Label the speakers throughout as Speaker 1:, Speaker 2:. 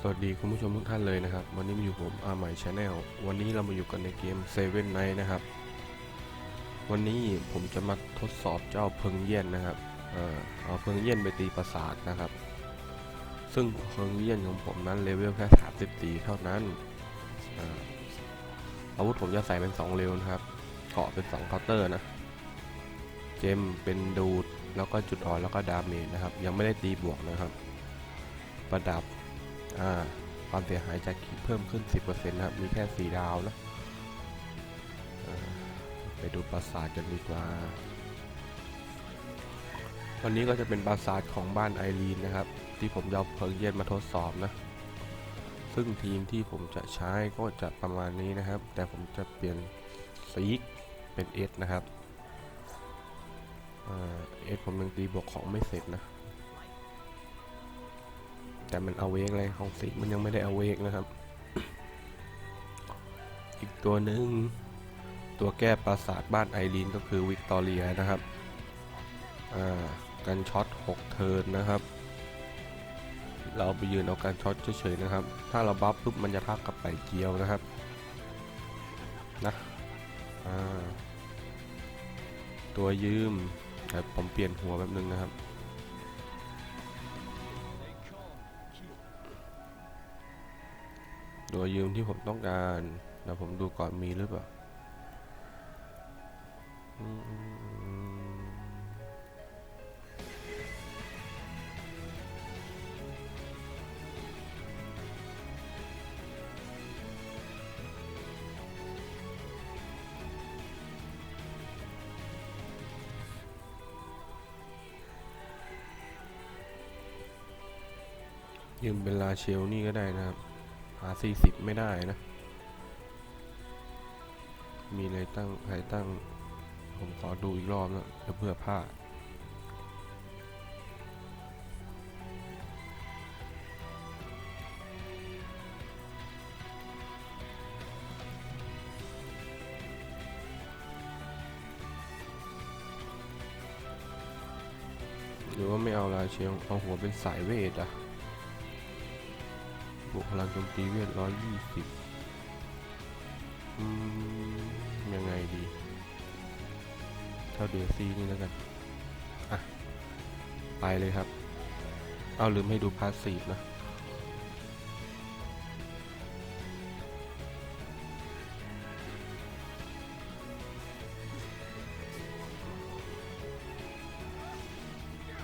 Speaker 1: สวัสดีคุณผู้ชมทุกท่านเลยนะครับ วันนี้มาอยู่ผมอาใหม่ชาแนลวันนี้เรามาอยู่กันในเกม Seven Night นะครับ วันนี้ผมจะมาทดสอบเจ้าเพิงเยี่ยนนะครับเออเอาเพิงเยี่ยนไปตีปราสาทนะครับ ซึ่งเพิงเยี่ยนของผมนั้นเลเวลแค่34เท่านั้นอาอาวุธผมจะใส่เป็น2เลวนะครับเกาะเป็น2เคาน์เตอร์นะเจมเป็นดูดแล้วก็จุดอ่อนแล้วก็ดาเมจนะครับ ยังไม่ได้ตีบวกนะครับ ประดับ อ่าความเสียหายจากขีดเพิ่มขึ้น 10%นะครับ มีแค่ 4 ดาวนะไปดูปราสาทกันดีกว่า วันนี้ก็จะเป็นปราสาทของบ้านไอรีนนะครับ ที่ผมจะเอาเพิงเย็นมาทดสอบนะ ซึ่งทีมที่ผมจะใช้ก็จะประมาณนี้นะครับ แต่ผมจะเปลี่ยนซีเป็นเอสนะครับเอสผมยังตีบวกของไม่เสร็จนะ แต่มันเอาเวกเลยของซิมันยังไม่ได้เอาเวกนะครับ อีกตัวหนึ่งตัวแก้ปราสาทบ้านไอรีนก็คือวิกตอเรียนะครับ อ่า กันช็อต 6 เทิร์นนะครับ เราไปยืนเอาการช็อตเฉยๆนะครับ ถ้าเราบัฟปุ๊บมันจะทักกับไปเกียวนะครับ นะ อ่า ตัวยืมแต่ผมเปลี่ยนหัวแบบนึงนะครับ ยืมที่ผมต้องการเดี๋ยวผมดูก่อนมีหรือเปล่ายืมเป็นลาเชลนี่ก็ได้นะครับา40ไม่ได้นะ มีอะไรตั้งใครตั้ง ผมขอดูอีกรอบนะเพื่อพลาดหรือว่าไม่เอาลาเชียงเอาหัวเป็นสายเวทอะ วกพลังโจมตีเวทร้อยยี่สิบอืมยังไงดี เท่าเดซี่นี่แล้วกัน อะ ไปเลยครับ เอาลืมให้ดูพาสซีฟนะ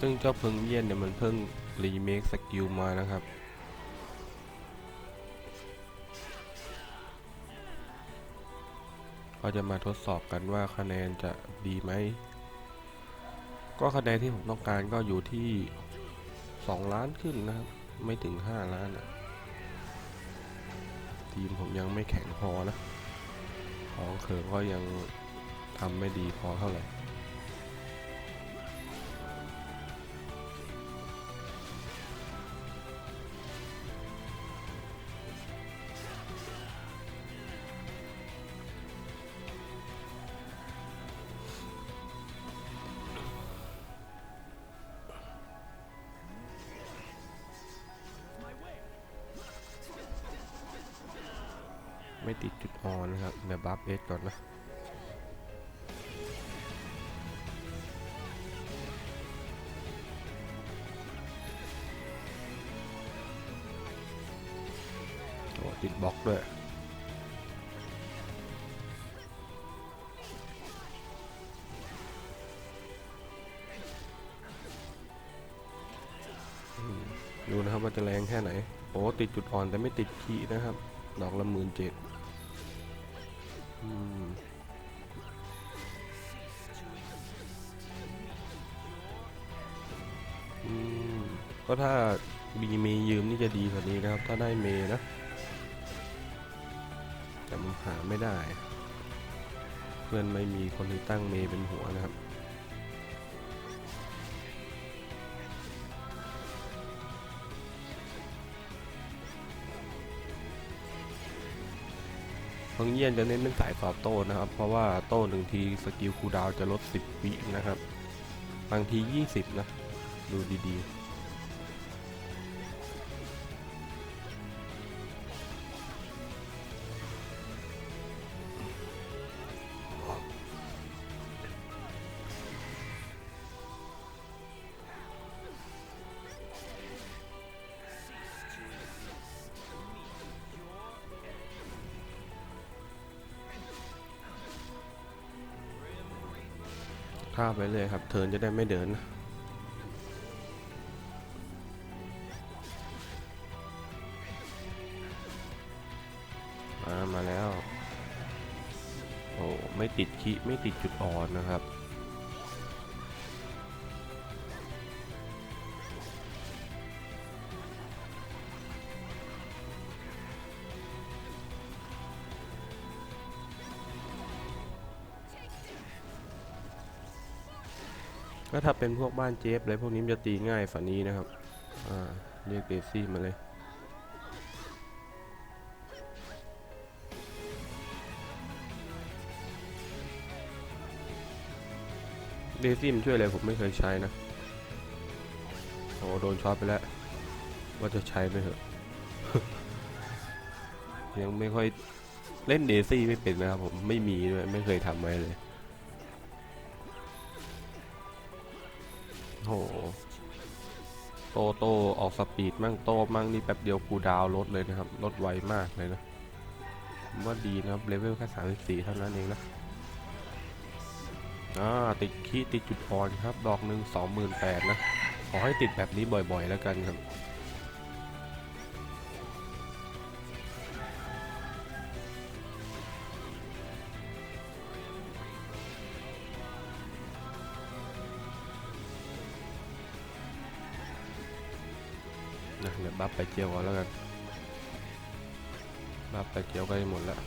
Speaker 1: ซึ่งเจ้าเพิงเยี่ยนเนี่ยมันเพิ่งรีเมคสกิลมานะครับ ก็จะมาทดสอบกันว่าคะแนนจะดีไหม ก็คะแนนที่ผมต้องการก็อยู่ที่ 2 ล้านขึ้นนะครับ ไม่ถึง 5 ล้านอะทีมผมยังไม่แข็งพอนะ ของเขิงก็ยังทำไม่ดีพอเท่าไหร่ ไม่ติดจุดอ่อนนะครับเดี๋ยวบัฟเอสก่อนนะโอ้ติดบล็อกด้วยดูนะครับว่าจะแรงแค่ไหน โอ้ติดจุดอ่อนแต่ไม่ติดขีนะครับ ดอกละหมื่นเจ็ด ก็ถ้าบีเมย์ยืมนี่จะดีกว่านี้นะครับ ถ้าได้เมย์นะ แต่มันหาไม่ได้ เพื่อนไม่มีคนที่ตั้งเมย์เป็นหัวนะครับ เพิ่งเยี่ยนจะเน้นเป็นสายตอบโต้นะครับ เพราะว่าโต้หนึ่งทีสกิลคูดาวจะลด 10 วินะครับ บางที 20 นะ ดูดีๆ ไปเลยครับ เทินจะได้ไม่เดิน มา มาแล้ว โอ้ ไม่ติดคีไม่ติดจุดอ่อนนะครับ ก็ถ้าเป็นพวกบ้านเจฟอะไรพวกนี้จะตีง่ายฝันนี้นะครับ อ่า เรียกเดซี่มาเลยเดซี่มันช่วยอะไรผมไม่เคยใช้นะ โอ้โดนช็อตไปแล้ว ว่าจะใช้ไหมเหอะ ยังไม่ค่อยเล่นเดซี่ไม่เป็นนะครับผมไม่มีด้วยไม่เคยทำไว้เลย โห โตโตออกสปีดมั่งโตมั่งนี่แป๊บเดียวคูดาวลดเลยนะครับ ลดไวมากเลยนะผมว่าดีนะครับเลเวลแค่สามสี่เท่านั้นเองนะอ่าติดขี้ติดจุดอ่อนครับ ดอกหนึ่งสองหมื่นแปดนะ ขอให้ติดแบบนี้บ่อยๆแล้วกันครับ บัฟไปเจียวก่อนแล้วกันบัฟไปเจียวใกล้หมดแล้ว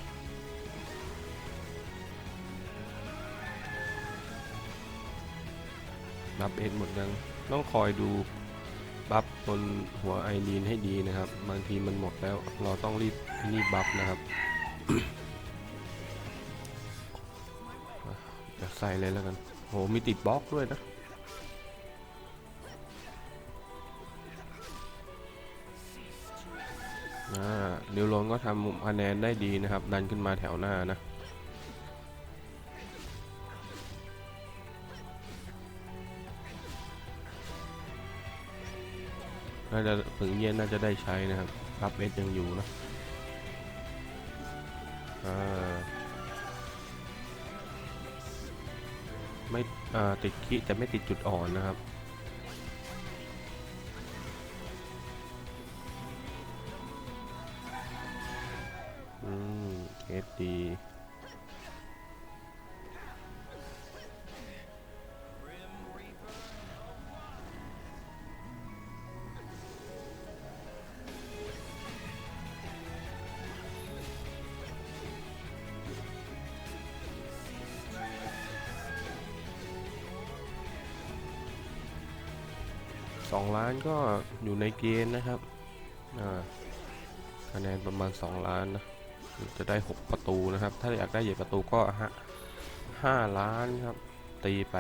Speaker 1: บัฟเอ็นหมดยังต้องคอยดูบัฟบนหัวไอรีนให้ดีนะครับ บางทีมันหมดแล้วเราต้องรีบรีบบัฟนะครับอะใส่เลยแล้วกันโหมีติดบล็อกด้วยนะ อ่าเดวลนก็ทำคะแนนได้ดีนะครับ ดันขึ้นมาแถวหน้านะน่าจะผึ่งเย็นน่าจะได้ใช้นะครับรับเอสยังอยู่นะไม่ติดคิแต่ไม่ติดจุดอ่อนนะครับ มเอสดีสองล้านก็อยู่ในเกณฑ์นะครับ อ่า คะแนนประมาณ 2 ล้านนะ จะได้ 6 ประตูนะครับ ถ้าอยากได้ใหญ่ประตูก็ห้าห้าล้านครับ ตีไป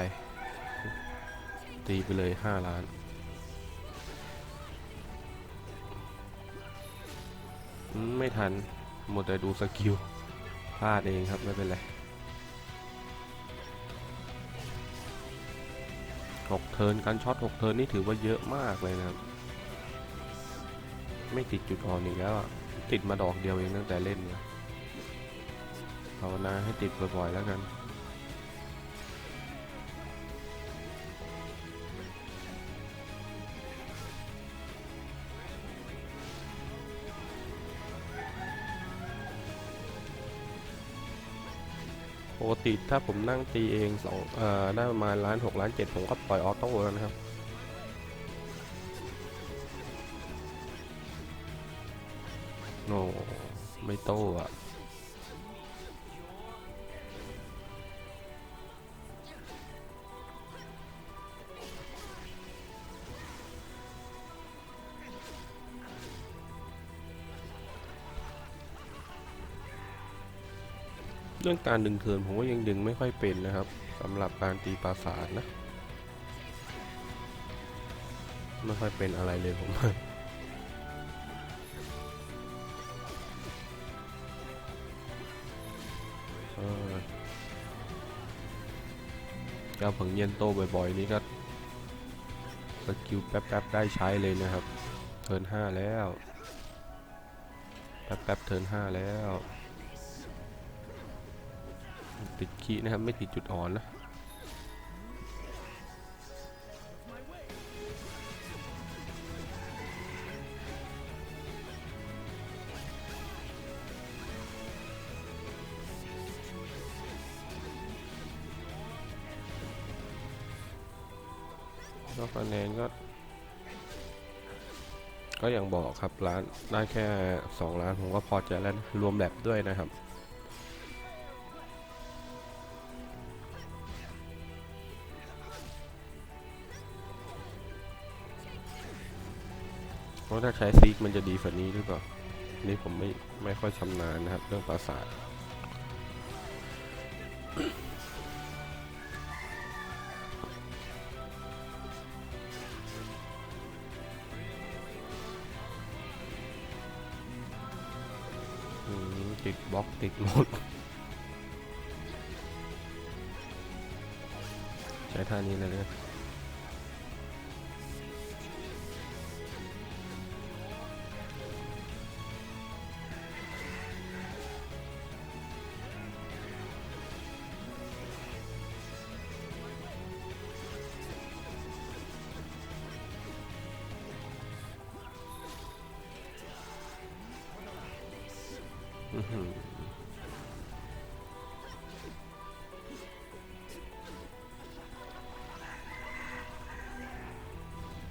Speaker 1: ตีไปเลย 5 ล้าน ไม่ทัน หมดแต่ดูสกิลพลาดเองครับ ไม่เป็นไรหกเทิร์นการช็อตหกเทิร์นนี่ถือว่าเยอะมากเลยนะครับ ไม่ติดจุดอ่อนอีกแล้วติดมาดอกเดียวเองตั้งแต่เล่นเนี่ย ภาวนาให้ติดบ่อยๆแล้วกัน ปกติถ้าผมนั่งตีเองสองเอ่อได้ประมาณล้านหกล้านเจ็ดผมก็ปล่อยออโต้แล้วนะครับโอ้ไม่โต้อะ รื่องการดึงเทินผมก็ยังดึงไม่ค่อยเป็นนะครับสำหรับการตีปราสาทนะ ไม่ค่อยเป็นอะไรเลยผมเออเจ้าผงเย็นโตบ่อยๆ นี่ก็สกิลแป๊บๆ ได้ใช้เลยนะครับ เทิร์นห้าแล้ว แป๊บๆ เทิร์นห้าแล้ว ติดขี้นะครับ ไม่ติดจุดอ่อนนะก็คะแนนก็ ก็อย่างบอกครับร้านได้แค่ 2 ล้านผมก็พอใจแล้วรวมแบบด้วยนะครับ ราะถ้าใช้ซีกมันจะดีกว่านี้หรือเปล่า นี่ผมไม่ไม่ค่อยชำนาญนะครับ เรื่องปราสาทติดบล็อกติดหมดใช้ท่านี้เลยนะ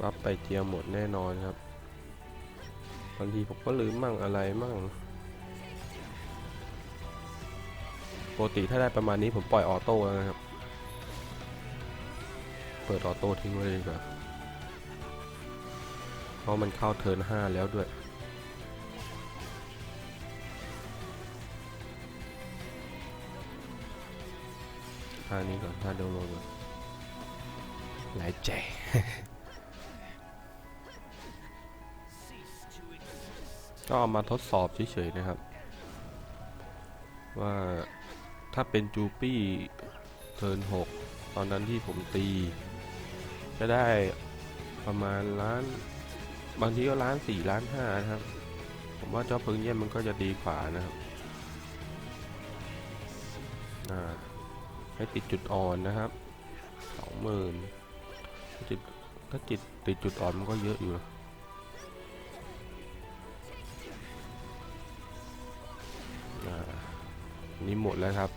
Speaker 1: รับไปเจียมหมดแน่นอนครับบางทีผมก็ลืมมั่งอะไรมั่งปกติถ้าได้ประมาณนี้ผมปล่อยออโต้แล้วนะครับ เปิดออโต้ทิ้งไว้เลยดีกว่าเพราะมันเข้าเทิร์นห้าแล้วด้วยท่านี้ก่อนท่าเดวโลก่อนหลายใจ ก็เอามาทดสอบเฉยๆนะครับ ว่าถ้าเป็นจูปี้เทิร์นหกตอนนั้นที่ผมตี จะได้ประมาณล้าน บางทีก็ล้านสี่ล้านห้านะครับ ผมว่าเจ้าพึงเยี่ยมมันก็จะดีกว่านะครับให้ติดจุดอ่อนนะครับสองหมื่นจิตถ้าจิตติดจุดอ่อนมันก็เยอะอยู่นะ นี่หมดแล้วครับ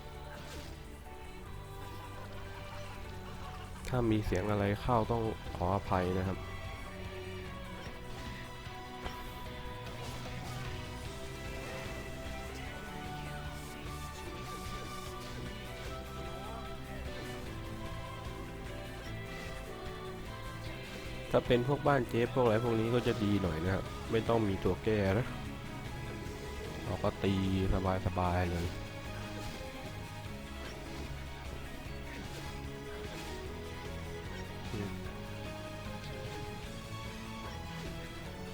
Speaker 1: ถ้ามีเสียงอะไรเข้าต้องขออภัยนะครับ ถ้าเป็นพวกบ้านเจ๊พวกอะไรพวกนี้ก็จะดีหน่อยนะครับ ไม่ต้องมีตัวแก้นะเราก็ตีสบายๆเลย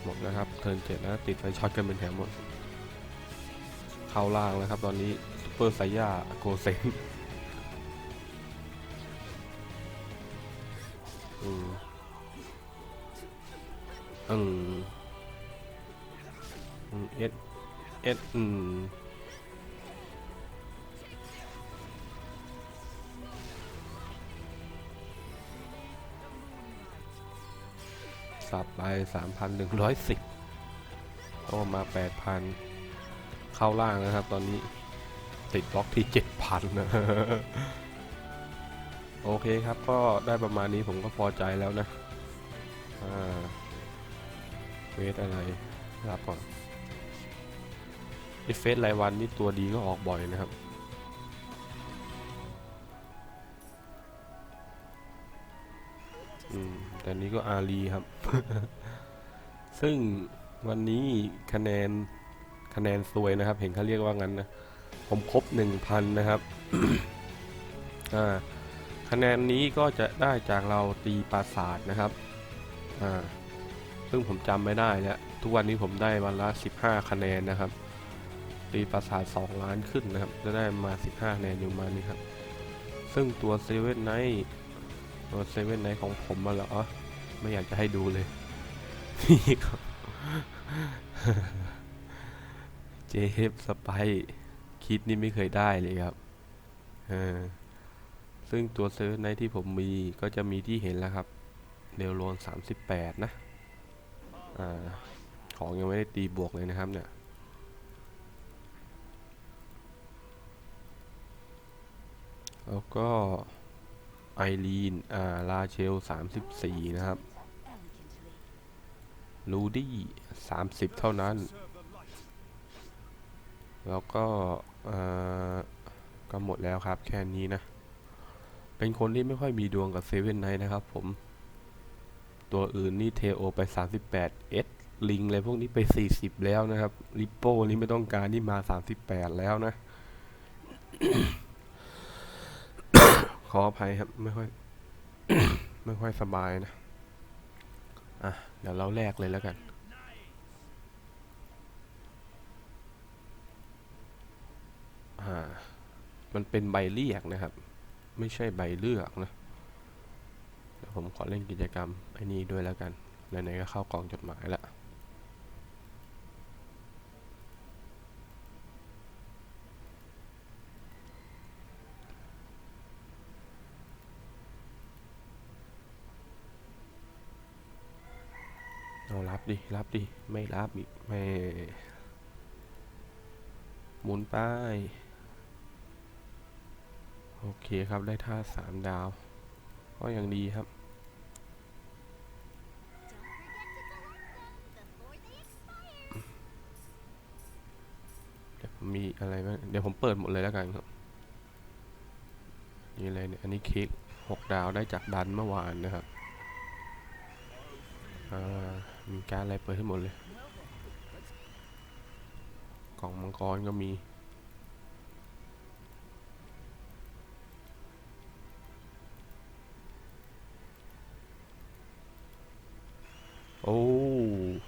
Speaker 1: หมดนะครับ เทิร์นเจ็ดแล้วติดไฟช็อตกันเป็นแถวหมด เข้าล่างแล้วครับ ตอนนี้ซุปเปอร์ไซย่าโกเซนอืมอืมอืมเอสเอสอืม สับไปสามพันหนึ่งร้อยสิบก็มาแปดพันเข้าล่างนะครับ ตอนนี้ติดบล็อกที่เจ็ดพันะโอเคครับก็ได้ประมาณนี้ผมก็พอใจแล้วนะอ่าเฟสอะไรรับก่อนเฟสรายวันนี่ตัวดีก็ออกบ่อยนะครับ นี้ก็อารีครับ ซึ่งวันนี้คะแนนคะแนนซวยนะครับ เห็นเขาเรียกว่างั้นนะ ผมครบหนึ่งพันนะครับคะแนนนี้ก็จะได้จากเราตีปราสาทนะครับ อ่า ซึ่งผมจำไม่ได้แล้ว ทุกวันนี้ผมได้วันละ 15 คะแนนนะครับ ตีปราสาท 2 ล้านขึ้นนะครับ จะได้มา 15 คะแนนอยู่มานี้ครับ ซึ่งตัวเซเว่นไนท์ตัวเซเว่นไนท์ของผมมาเหรอ ไม่อยากจะให้ดูเลย นี่ครับ เจฟสไปคิดนี่ไม่เคยได้เลยครับเออซึ่งตัวเซเว่นไนที่ผมมีก็จะมีที่เห็นแล้วครับเดลโลน38 นะอของยังไม่ได้ตีบวกเลยนะครับเนี่ยแล้วก็ไอรีน อ่า ลาเชล 34 นะครับ ลูดี้30เท่านั้น แล้วก็ก็หมดแล้วครับแค่นี้นะ เป็นคนที่ไม่ค่อยมีดวงกับเซเว่นไนนะครับผม ตัวอื่นนี่เทโอไป 38เอสลิงอะไรพวกนี้ไป 40 แล้วนะครับลิปโป้นี่ไม่ต้องการนี่มา 38 แล้วนะ ขออภัยครับ ไม่ค่อย ไม่ค่อยสบายนะ อะ เดี๋ยวเราแลกเลยแล้วกัน อ่า มันเป็นใบเรียกนะครับ ไม่ใช่ใบเลือกนะ เดี๋ยวผมขอเล่นกิจกรรมไอ้นี้ด้วยแล้วกัน ไหนๆก็เข้ากล่องจดหมายละ รับดิ รับดิ ไม่รับอีกไม่หมุนไปโอเคครับได้ท่าสามดาว ก็ยังดีครับ เดี๋ยวผมมีอะไรบ้างเดี๋ยวผมเปิดหมดเลยแล้วกันครับนี่อะไรเนี่ย อันนี้เค้กหกดาวได้จากดันเมื่อวานนะครับ อ่า มีการอะไรเปิดให้หมดเลย กล่องมังกรก็มีโอ้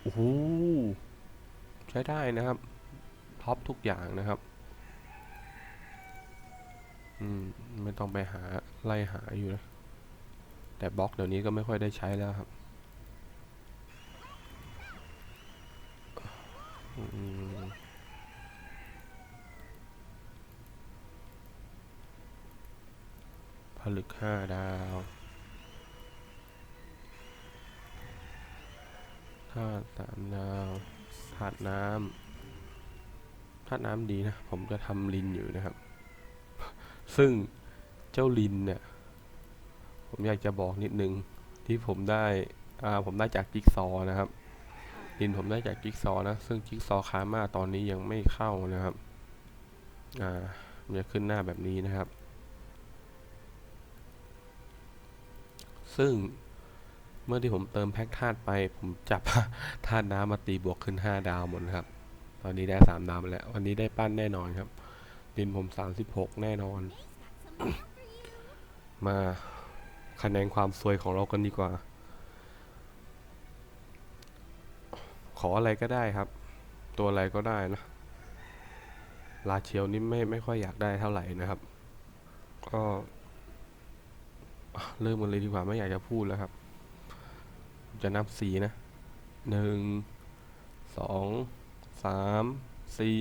Speaker 1: โอ้โหใช้ได้นะครับ ท็อปทุกอย่างนะครับ อืม ไม่ต้องไปหาไล่หาอยู่นะ แต่บล็อกเดี๋ยวนี้ก็ไม่ค่อยได้ใช้แล้วครับ อืม ผลึกห้าดาวธาตุสามดาวธาตุน้ำธาตุน้ำดีนะ ผมจะทำลินอยู่นะครับ ซึ่งเจ้าลินเนี่ย ผมอยากจะบอกนิดนึงที่ผมได้ อ่า ผมได้จากจิ๊กซอว์นะครับ ลินผมได้จากจิ๊กซอนะ ซึ่งจิ๊กซอคาม่าตอนนี้ยังไม่เข้านะครับ อ่ามันจะขึ้นหน้าแบบนี้นะครับ ซึ่งเมื่อที่ผมเติมแพ็กธาตุไป ผมจับธาตุน้ำมาตีบวกขึ้น 5 ดาวหมดครับ ตอนนี้ได้ 3 ดาวแล้ว วันนี้ได้ปั้นแน่นอนครับ ดินผม 36 แน่นอน มาคะแนนความซวยของเรากันดีกว่า ออะไรก็ได้ครับ ตัวอะไรก็ได้นะลาเชียวนี่ไม่ไม่ค่อยอยากได้เท่าไหร่นะครับ ก็เริ่มกันเลยดีกว่าไม่อยากจะพูดแล้วครับ จะนับสีนะหนึ่งสองสามสี่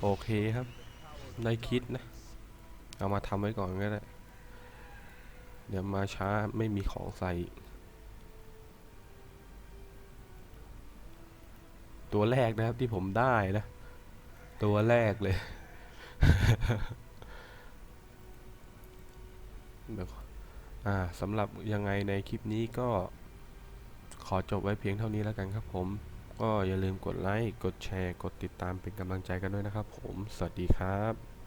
Speaker 1: โอเคครับ ได้คิดนะ เอามาทำไว้ก่อนก็ได้ เดี๋ยวมาช้าไม่มีของใส่อีก ตัวแรกนะครับที่ผมได้นะ ตัวแรกเลยอ่าสำหรับยังไงในคลิปนี้ก็ขอจบไว้เพียงเท่านี้แล้วกันครับผม ก็อย่าลืมกดไลค์ กดแชร์ กดติดตามเป็นกำลังใจกันด้วยนะครับผม สวัสดีครับ